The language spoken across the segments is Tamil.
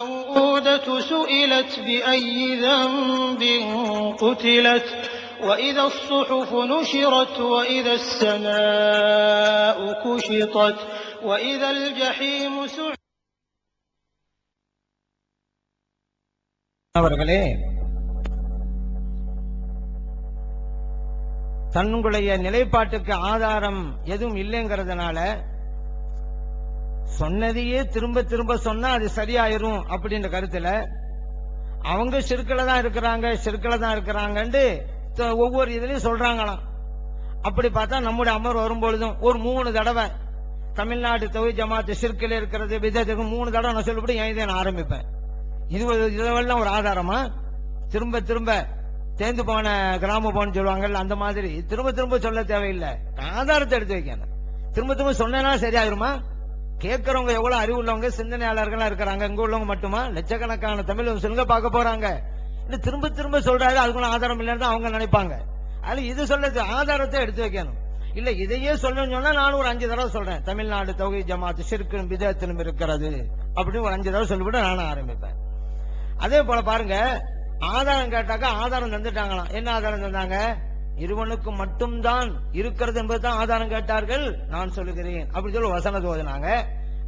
الموءودة سئلت بأي ذنب قتلت وإذا الصحف نشرت وإذا السماء كشطت وإذا الجحيم سعرت அவர்களே தன்னுடைய நிலைப்பாட்டுக்கு ஆதாரம் எதுவும் இல்லைங்கிறதுனால சொன்னதையே திரும்ப திரும்ப சொன்னா அது சரியாயிரும் அப்படின்ற கருத்துல அவங்க சிறுக்கில் தான் இருக்கிறாங்க சிறுக்கில் தான் இருக்கிறாங்கன்ட்டு ஒவ்வொரு இதுலையும் சொல்றாங்களாம். அப்படி பார்த்தா நம்முடைய அமர் வரும்பொழுதும் ஒரு மூணு தடவை தமிழ்நாடு தொகை ஜமாத்து சிற்கில் இருக்கிறது விதத்துக்கு மூணு தடவை நான் சொல்லப்படி என் இதை நான் ஆரம்பிப்பேன்? இது இதெல்லாம் ஒரு ஆதாரமா? திரும்ப திரும்ப தேர்ந்து போன கிராம போன்னு சொல்லுவாங்கல்ல அந்த மாதிரி. திரும்ப திரும்ப சொல்ல தேவையில்லை. ஆதாரத்தை எடுத்து வைக்கணும். திரும்ப திரும்ப சொன்னா சரியாயிருமா? கேட்கறவங்க எவ்வளவு அறிவு உள்ளவங்க சிந்தனையாளர்களா இருக்கிறாங்க. இங்க உள்ளவங்க மட்டுமா? லட்சக்கணக்கான தமிழ் சொல்லுங்க பார்க்க போறாங்க. திரும்ப திரும்ப சொல்றாரு அதுக்குள்ள ஆதாரம் இல்லைன்னு அவங்க நினைப்பாங்க. அதுல இது சொல்றது ஆதாரத்தை எடுத்து வைக்கணும். இல்ல இதையே சொல்லணும்னு சொன்னா நானும் ஒரு அஞ்சு தடவை சொல்றேன். தமிழ்நாடு தொகை ஜமாத்து சிறுக்கும் விதத்திலும் இருக்கிறது. அப்படின்னு ஒரு அஞ்சு தடவை சொல்லிவிட்டு நானும் ஆரம்பிப்பேன். அதே போல பாருங்க ஆதாரம் கேட்டாக்கா ஆதாரம் தந்துட்டாங்களாம். என்ன ஆதாரம் தந்தாங்க? இருவனுக்கு மட்டும்தான் இருக்கிறது என்பதுதான் ஆதாரம் கேட்டார்கள். நான் சொல்லுகிறேன். அப்படி சொல்லி வசன தோதினாங்க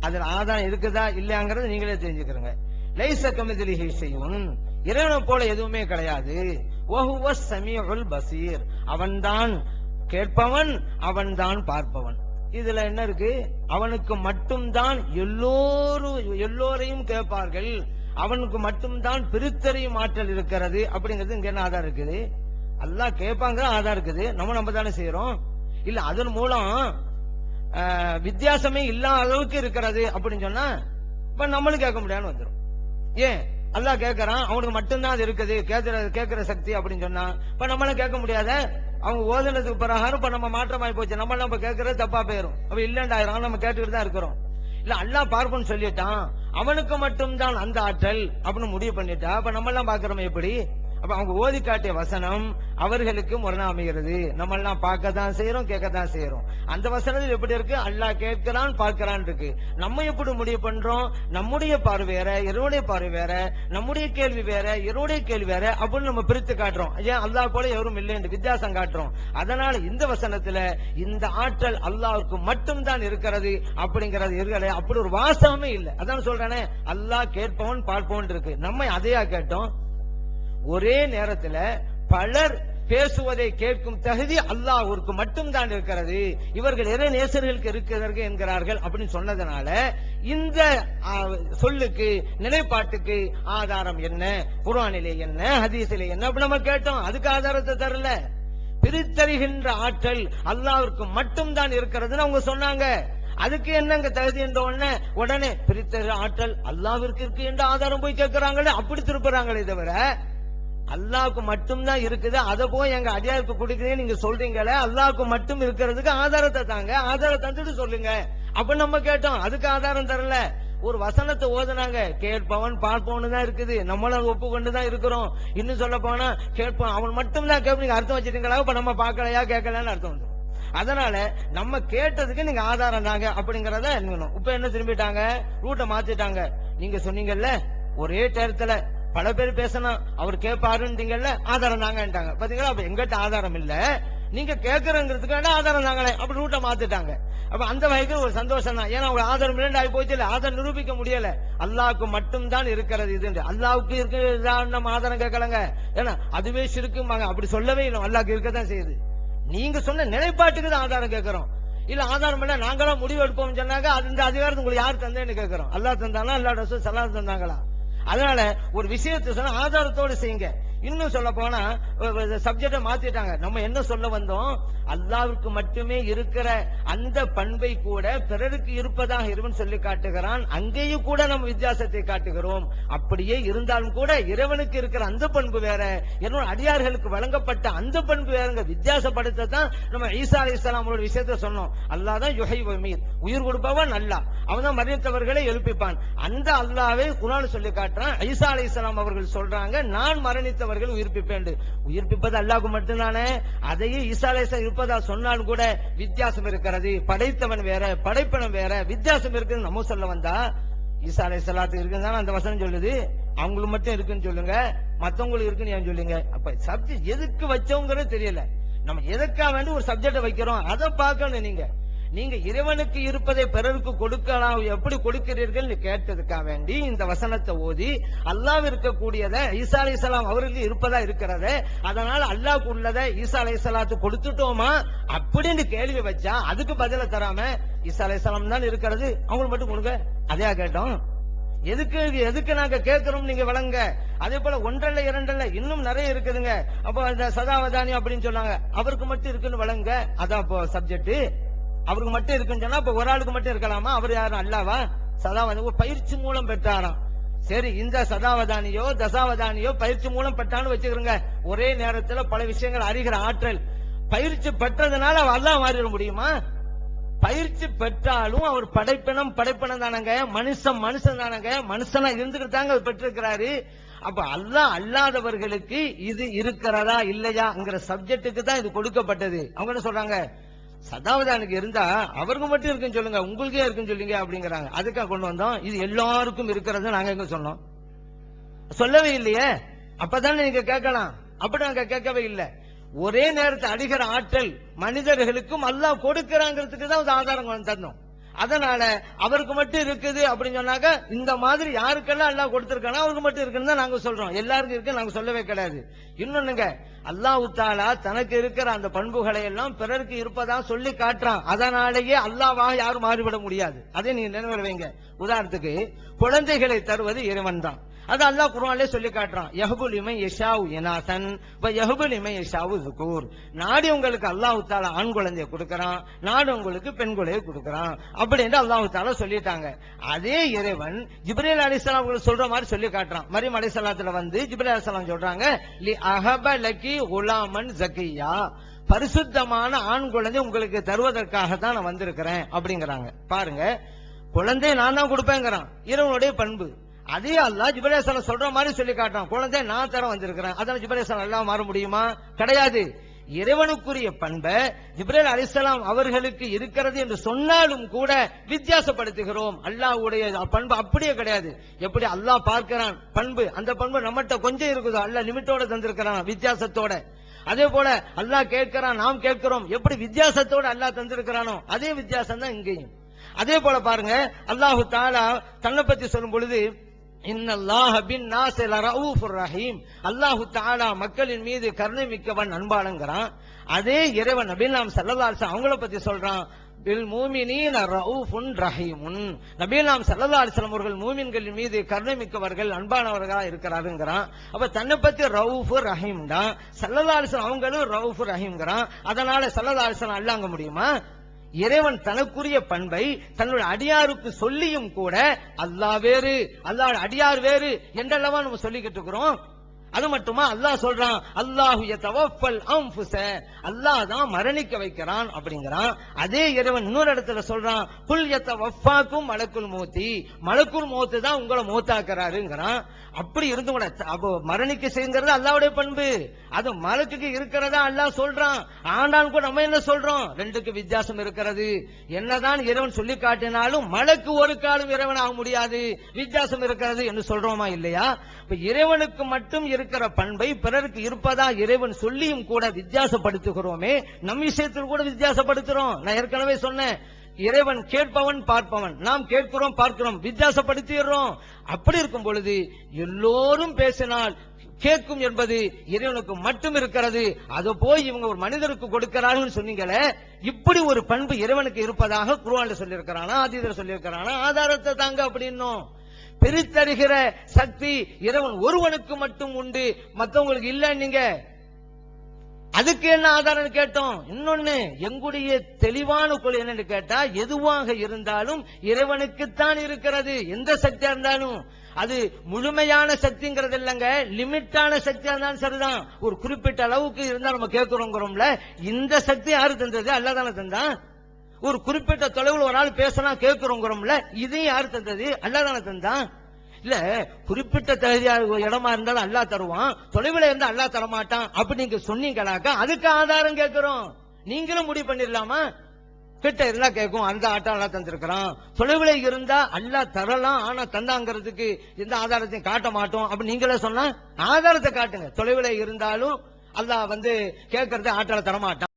அதுல ஆதாரம் இருக்குதா இல்லையாங்கிறது நீங்களே தெரிஞ்சுக்கிறங்க. லைச கமிதிலிஹி செய்யும் இறைவனை போல எதுவுமே கிடையாது. வஹுவ சமீஉல் பசீர். அவன்தான் கேட்பவன் அவன்தான் பார்ப்பவன். இதுல என்ன இருக்கு? அவனுக்கு மட்டும்தான் எல்லோரும் எல்லோரையும் கேட்பார்கள். அவனுக்கு மட்டும்தான் பிரித்தறியும் ஆற்றல் இருக்கிறது. அப்படிங்கிறது இங்க என்ன ஆதாரம் இருக்குது? அல்லா கேட்பாங்க ஆதாரம் இருக்குது. நம்ம நம்ம தானே செய்யறோம் இல்ல அதன் மூலம் வித்தியாசமே இல்லாத அளவுக்கு இருக்கிறது அப்படின்னு சொன்னா இப்ப நம்மளும் கேட்க முடியாதுன்னு வந்துடும் ஏன்? அல்லா கேட்கறான் அவனுக்கு மட்டும்தான் அது இருக்குது. கேட்கிற கேட்கிற சக்தி அப்படின்னு சொன்னா இப்ப நம்மளும் கேட்க முடியாத அவங்க ஓதுனதுக்கு பிரகாரம் இப்ப நம்ம மாற்றமாயி போச்சு. நம்ம நம்ம கேட்கறது தப்பா போயிரும். அப்ப இல்லண்டாயிரம் நம்ம கேட்டுக்கிட்டு தான் இருக்கிறோம். இல்ல அல்லா பார்ப்போம்னு சொல்லிட்டான். அவனுக்கு மட்டும்தான் அந்த ஆற்றல் அப்படின்னு முடிவு பண்ணிட்டா அப்ப நம்ம எல்லாம் பாக்குறோம் எப்படி? அப்ப அவங்க ஓதி காட்டிய வசனம் அவர்களுக்கு முரணா அமைகிறது நம்ம எல்லாம் பார்க்க தான் செய்யறோம் கேட்க தான் செய்யறோம் அந்த வசனத்தில் எப்படி இருக்கு? அல்லாஹ் கேட்கிறான் பார்க்கிறான் இருக்கு. நம்ம எப்படி முடிவு பண்றோம்? நம்முடைய பார்வை வேற இவருடைய பார்வை வேற நம்முடைய கேள்வி வேற இவருடைய கேள்வி வேற அப்படின்னு நம்ம பிரித்து காட்டுறோம். ஏன்? அல்லாஹ் போல எவரும் இல்லை என்று வித்தியாசம் காட்டுறோம். அதனால இந்த வசனத்துல இந்த ஆற்றல் அல்லாவுக்கு மட்டும்தான் இருக்கிறது அப்படிங்கறது இருக்கல. அப்படி ஒரு வாசமே இல்லை. அதான் சொல்றேனே. அல்லாஹ் கேட்பவன் பார்ப்பவன் இருக்கு. நம்ம அதையா கேட்டோம்? ஒரே நேரத்துல பலர் பேசுவதை கேட்கும் தகுதி அல்லாஹ்விற்கு மட்டும்தான் இருக்கிறது. இவர்கள் இறை நேசர்களுக்கு இருக்கிறார்கள் என்கிறார்கள் அப்படின்னு சொன்னதுனால இந்த சொல்லுக்கு நிலைப்பாட்டுக்கு ஆதாரம் என்ன குரானிலே என்ன ஹதீஸிலே என்ன அப்படி நம்ம கேட்டோம். அதுக்கு ஆதாரத்தை தரல. பிரித்தறிகின்ற ஆற்றல் அல்லாவிற்கு மட்டும்தான் இருக்கிறதுன்னு அவங்க சொன்னாங்க. அதுக்கு என்னங்க தகுதி என்ற உடனே உடனே பிரித்தறி ஆற்றல் அல்லாவிற்கு இருக்கு என்ற ஆதாரம் போய் கேட்கிறாங்களே அப்படி திருப்புறாங்களே தவிர அல்லாவுக்கு மட்டும்தான் இருக்குது. அதை போய் எங்க அடியாருக்கு கொடுக்குறேன் நீங்க சொல்றீங்களே அல்லாவுக்கு மட்டும் இருக்கிறதுக்கு ஆதாரத்தை தாங்க. ஆதாரம் தந்துட்டு சொல்லுங்க. அப்ப நம்ம கேட்டோம் அதுக்கு ஆதாரம் தரல. ஒரு வசனத்தை ஓதுனாங்க. கேட்பவன் பார்ப்பவன் தான் இருக்குது. நம்மளும் ஒப்புக்கொண்டு தான் இருக்கிறோம். இன்னும் சொல்ல போனா கேட்பவன் அவன் மட்டும் தான் கேட்பீங்க அர்த்தம் வச்சிருக்கீங்களா? இப்ப நம்ம பார்க்கலையா கேட்கலன்னு அர்த்தம் வந்துடும் அதனால நம்ம கேட்டதுக்கு நீங்க ஆதாரம் தாங்க அப்படிங்கறத இப்ப என்ன திரும்பிட்டாங்க? ரூட்டை மாத்திட்டாங்க. நீங்க சொன்னீங்கல்ல ஒரே டயத்துல பல பேர் பேசணும். அவர் கேட்பாருன்றீங்கல்ல ஆதாரம் தாங்கன்ட்டாங்க. பாத்தீங்களா? அப்ப எங்கிட்ட ஆதாரம் இல்ல. நீங்க கேட்கறங்கிறதுக்கான ஆதாரம் தாங்களே அப்படி ரூட்டை மாத்திட்டாங்க. அப்ப அந்த வகைக்கு ஒரு சந்தோஷம் தான். ஏன்னா அவங்க ஆதாரம் இரண்டு ஆகி போச்சு இல்ல. ஆதாரம் நிரூபிக்க முடியல. அல்லாவுக்கு மட்டும்தான் இருக்கிறது இது அல்லாவுக்கு இருக்கு நம்ம ஆதாரம் கேட்கலங்க. ஏன்னா அதுவே சிறுக்குமாங்க அப்படி சொல்லவே இல்லை. அல்லாவுக்கு இருக்கதான் செய்யுது. நீங்க சொன்ன நிலைப்பாட்டுக்கு தான் ஆதாரம் கேட்கிறோம். இல்ல ஆதாரம் இல்ல. நாங்களாம் முடிவு எடுப்போம் சொன்னாங்க அது இந்த அதிகாரத்தை உங்களுக்கு யார் தந்தேன்னு கேட்கிறோம். அல்லாஹ் தந்தானா? அல்லா ரசூல் சலாம் தந்தாங்களா? அதனால ஒரு விஷயத்தை சொன்னா ஆதாரத்தோடு செய்யுங்க. இன்னும் சொல்ல போனா சப்ஜெக்ட மாத்திட்டாங்க. நம்ம என்ன சொல்ல வந்தோம்? அல்லாஹ்வுக்கு மட்டுமே இருக்கிற அந்த பண்பை கூட பிறருக்கு இருப்பதாக இறைவன் சொல்லி காட்டுகிறான். அங்கேயும் கூட நம்ம வித்தியாசத்தை காட்டுகிறோம். அப்படியே இருந்தாலும் கூட இறைவனுக்கு இருக்கிற அந்த பண்பு வேற. என்னோட அடியார்களுக்கு வழங்கப்பட்ட அந்த பண்பு வேறங்க. வித்தியாசப்படுத்த தான் நம்ம ஈசா அலி இஸ்லாமோட விஷயத்த சொன்னோம். அல்லாஹ் தான் யுகை வமீர் உயிர் கொடுப்பவன் அல்லாஹ். அவன் தான் மரணித்தவர்களை எழுப்பிப்பான். அந்த அல்லாவை குரான் சொல்லி காட்டுறான். ஈசா அலி இஸ்லாம் அவர்கள் சொல்றாங்க நான் அவர்கள் உயிர்ப்பிப்பேன் உயிர்ப்பிப்பது அல்லாஹ்க்கு மட்டும்தானே அதையே ஈசா இருப்பதா சொன்னாலும் கூட வித்தியாசம் இருக்கிறது. படைத்தவன் வேற படைப்பனம் வேற வித்தியாசம் இருக்குன்னு நம்ம சொல்ல வந்தா ஈசா அலை இருக்குன்னு தானே அந்த வசனம் சொல்லுது. அவங்களுக்கு மட்டும் இருக்குன்னு சொல்லுங்க மத்தவங்களுக்கு இருக்குன்னு ஏன் சொல்லுங்க? அப்ப சப்ஜெக்ட் எதுக்கு வச்சவங்கிறது தெரியல. நம்ம எதுக்காக வேண்டி ஒரு சப்ஜெக்ட வைக்கிறோம்? அதை பார்க்கணும் நீங்க. நீங்க இறைவனுக்கு இருப்பதை பிறருக்கு கொடுக்கலாம். எப்படி கொடுக்கிறீர்கள் கேட்டதுக்காக வேண்டி இந்த வசனத்தை ஓதி அல்லாஹ் இருக்கக்கூடியத ஈசா அலைஹிஸ்ஸலாம் அவருக்கு இருப்பதா இருக்கிறத. அதனால அல்லாஹ் உள்ளத ஈசா அலைஹிஸ்ஸலாத்து கொடுத்துட்டோமா அப்படின்னு கேள்வி வச்சா அதுக்கு பதில தராம ஈசா அலைஹிஸ்ஸலாம் தான் இருக்கிறது. அவங்களுக்கு மட்டும் கொடுங்க. அதையா கேட்டோம்? எதுக்கு எதுக்கு நாங்க கேட்கிறோம் நீங்க விளங்க அதே போல ஒன்றல்ல இரண்டல்ல இன்னும் நிறைய இருக்குதுங்க. அப்போ இந்த சதாவதானி அப்படின்னு சொன்னாங்க. அவருக்கு மட்டும் இருக்குன்னு விளங்க அதான் இப்போ சப்ஜெக்ட் அவருக்கு மட்டும் இருக்குன்னு சொன்னா இப்ப ஒரு ஆளுக்கு மட்டும் இருக்கலாமா? அவர் யாரும் அல்லாவா? சதாவதானி ஒரு பயிற்சி மூலம் பெற்றாராம். சரி இந்த சதாவதானியோ தசாவதானியோ பயிற்சி மூலம் பெற்றான்னு வச்சுக்கிறோங்க. ஒரே நேரத்துல பல விஷயங்கள் அறிகிற ஆற்றல். பயிற்சி பெற்றதுனால அவர் அல்லா மாறிட முடியுமா? பயிற்சி பெற்றாலும் அவர் படைப்பினம் படைப்பினம் தானங்க. மனுஷன் மனுஷன் தானங்க. மனுஷனா இருந்துகிட்டு தாங்க அவர் பெற்றிருக்கிறாரு. அப்ப அல்லாஹ் அல்லாதவர்களுக்கு இது இருக்கிறதா இல்லையாங்கிற சப்ஜெக்டுக்கு தான் இது கொடுக்கப்பட்டது. அவங்க என்ன சொல்றாங்க? சதாவதானுக்கு இருந்தா அவருக்கு மட்டும் இருக்குன்னு சொல்லுங்க உங்களுக்கே இருக்குன்னு சொல்லுங்க அப்படிங்கிறாங்க. அதுக்காக கொண்டு வந்தோம். இது எல்லாருக்கும் இருக்கிறது நாங்க எங்க சொன்னோம். சொல்லவே இல்லையே. அப்பதானே நீங்க கேட்கலாம். அப்படி நாங்க கேட்கவே இல்லை. ஒரே நேரத்தை அடிக்கிற ஆற்றல் மனிதர்களுக்கும் அல்லாஹ் கொடுக்கிறாங்கிறதுக்கு தான் ஆதாரம் கொண்டு அதனால அவருக்கு மட்டும் இருக்குது அப்படின்னு சொன்னாக்க இந்த மாதிரி யாருக்கெல்லாம் அல்லாஹ் கொடுத்துருக்கானோ அவருக்கு மட்டும் இருக்குன்னு தான் நாங்க சொல்றோம். எல்லாருக்கும் இருக்கு நாங்க சொல்லவே கிடையாது. இன்னொன்னுங்க அல்லாஹ் தாலா தனக்கு இருக்கிற அந்த பண்புகளை எல்லாம் பிறருக்கு இருப்பதா சொல்லி காட்டுறான். அதனாலேயே அல்லாவாக யாரும் மாறிவிட முடியாது. அதை நீங்க நினைவு வைங்க. உதாரணத்துக்கு குழந்தைகளை தருவது இறைவன் தான். அது அல்லாஹ் குரான்லே சொல்லி காட்டுறான். யஹபுல் இமை யஷாவு இனாசன் இப்போ யஹபுல் இமை யஷாவு ذுகூர் நாடி உங்களுக்கு அல்லாஹு தஆலா ஆண் குழந்தையை கொடுக்கறான் நாடு உங்களுக்கு பெண் குழந்தைய கொடுக்கறான் அப்படின்னு அல்லாஹு தஆலா சொல்லிட்டாங்க. அதே இறைவன் ஜிப்ரேல் அலிஸ்லாம் அவங்களுக்கு சொல்ற மாதிரி சொல்லி காட்டுறான். மரியம் அலிஸ்லாத்துல வந்து ஜிப்ரேல் அலிஸ்லாம் சொல்றாங்க லி அஹப லக்கி குலாமன் ஜக்கியா பரிசுத்தமான ஆண் குழந்தை உங்களுக்கு தருவதற்காக தான் நான் வந்திருக்கிறேன் அப்படிங்கிறாங்க. பாருங்க குழந்தையை நான் தான் கொடுப்பேங்கிறான். இறைவனுடைய பண்பு. அதே அல்லாஹ் ஜிபரேசன் சொல்ற மாதிரி சொல்லி காட்டுறான். குழந்தை நான் தர வந்திருக்கிறேன். அதனால ஜிபரேசன் எல்லாம் மாற முடியுமா? கிடையாது. இறைவனுக்குரிய பண்பை ஜிப்ரேல் அலிசலாம் அவர்களுக்கு இருக்கிறது என்று சொன்னாலும் கூட வித்தியாசப்படுத்துகிறோம். அல்லாஹ்வுடைய பண்பு அப்படியே கிடையாது. எப்படி அல்லாஹ் பார்க்கிறான்? பண்பு. அந்த பண்பு நம்மகிட்ட கொஞ்சம் இருக்குதோ அல்லாஹ் லிமிட்டோட தந்திருக்கிறான் வித்தியாசத்தோட. அதே போல அல்லாஹ் கேட்கிறான் நாம் கேட்கிறோம். எப்படி வித்தியாசத்தோட அல்லாஹ் தந்திருக்கிறானோ அதே வித்தியாசம் தான் இங்கேயும். அதே போல பாருங்க அல்லாஹு தாலா தன்னை பத்தி சொல்லும் பொழுது ரஹீம். அல்லாஹு தாலா மக்களின் மீது கருணை மிக்கவன் அன்பாளங்கிறான். அதே இறைவன் நபீலாம் சல்லல்லாஹு அவங்கள பத்தி சொல்றான். பில் மூமினீன ரவுஃபுன் ரஹீமுன் நபிலாம் சல்லல்லாஹு அலைஹி அவர்கள் மூமின்களின் மீது கருணை மிக்கவர்கள் அன்பானவர்களா இருக்கிறாருங்கிறான் அப்ப தன்னை பத்தி ரவுஃபு ரஹீம் தான் சல்லல்லாஹு அலிஸ்லாம் அவங்களும் ரவுஃபு ரஹீம்ங்கிறான். அதனால சல்லல்லாஹு அலிஸ்லாம் அல்லாங்க முடியுமா? இறைவன் தனக்குரிய பண்பை தன்னுடைய அடியாருக்கு சொல்லியும் கூட அல்லாஹ் வேறு அல்லா அடியார் வேறு என்றல்லவா நம்ம சொல்லிக்கிட்டு இருக்கிறோம். அது மட்டுமா? அல்லாஹ் சொல்றான் அல்லாஹு தவப்பல் அம்புச அல்லாஹ் தான் மரணிக்க வைக்கிறான் அப்படிங்கிறான். அதே இறைவன் இன்னொரு இடத்துல சொல்றான் குல் யதவஃபாக்கும் மலக்குள் மூத்தி. மலக்குள் மூத்து தான் உங்களை மூத்தாக்குறாருங்கிறான். அப்படி இருந்து கூட மரணிக்க செய்யுங்கிறது அல்லாவுடைய பண்பு. அது மலக்குக்கு இருக்கிறதா அல்லாஹ் சொல்றான். ஆண்டான் கூட நம்ம என்ன சொல்றோம்? ரெண்டுக்கு வித்தியாசம் இருக்கிறது. என்னதான் இறைவன் சொல்லி காட்டினாலும் மலக்கு ஒரு காலம் இறைவன் ஆக முடியாது. வித்தியாசம் இருக்கிறது என்று சொல்றோமா இல்லையா? இப்ப இறைவனுக்கு மட்டும் இருக்கிற பண்பை பிறருக்கு இருப்பதா இறைவன் சொல்லியும் கூட வித்தியாசப்படுத்துகிறோமே நம் விஷயத்தில் கூட வித்தியாசப்படுத்துறோம். நான் ஏற்கனவே சொன்னேன் இறைவன் கேட்பவன் பார்ப்பவன். நாம் கேட்கிறோம் பார்க்கிறோம் வித்தியாசப்படுத்திடுறோம். அப்படி இருக்கும் பொழுது எல்லோரும் பேசினால் கேட்கும் என்பது இறைவனுக்கு மட்டும் இருக்கிறது. அது போய் இவங்க ஒரு மனிதருக்கு கொடுக்கிறார்கள் சொன்னீங்களே இப்படி ஒரு பண்பு இறைவனுக்கு இருப்பதாக குருவான்ல சொல்லியிருக்கிறானா ஆதிதர் சொல்லியிருக்கிறானா ஆதாரத்தை தாங்க அப்படின்னும் பிரித்தறிகிற சக்தி இறைவன் ஒருவனுக்கு மட்டும் உண்டு. மற்றவங்களுக்கு இல்லை நீங்க. அதுக்கு என்ன ஆதாரம் கேட்டோம்? இன்னொன்னு எங்களுடைய தெளிவான கொள் என்னன்னு கேட்டா எதுவாக இருந்தாலும் இறைவனுக்குத்தான் இருக்கிறது. எந்த சக்தியா இருந்தாலும். அது முழுமையான சக்திங்கிறது இல்லைங்க. லிமிட்டான சக்தியா இருந்தாலும் சரிதான். ஒரு குறிப்பிட்ட அளவுக்கு இருந்தா நம்ம கேட்கிறோங்கிறோம்ல இந்த சக்தி யாரு தந்தது? அல்லதானே தந்தான் ஒரு குறிப்பிட்ட தொலைவில் ஒரு ஆள் பேசினா கேட்கிறோங்கிறோம்ல இதையும் யார் தந்தது? அல்லாதானே தந்தான் இல்ல குறிப்பிட்ட தகுதியா இடமா இருந்தாலும் அல்லா தருவான் தொலைவில் இருந்தா அல்லா தரமாட்டான் அப்படி நீங்க சொன்னீங்களாக்கா அதுக்கு ஆதாரம் கேட்கிறோம். நீங்களும் முடிவு பண்ணிடலாமா? கிட்ட இருந்தா கேட்கும் அந்த ஆட்டம் எல்லாம் தந்திருக்கிறான். தொலைவில் இருந்தா அல்லா தரலாம் ஆனா தந்தாங்கிறதுக்கு எந்த ஆதாரத்தையும் காட்ட மாட்டோம். அப்படி நீங்களே சொன்னா ஆதாரத்தை காட்டுங்க. தொலைவில் இருந்தாலும் அல்லா வந்து கேட்கறது ஆட்டால தரமாட்டான்.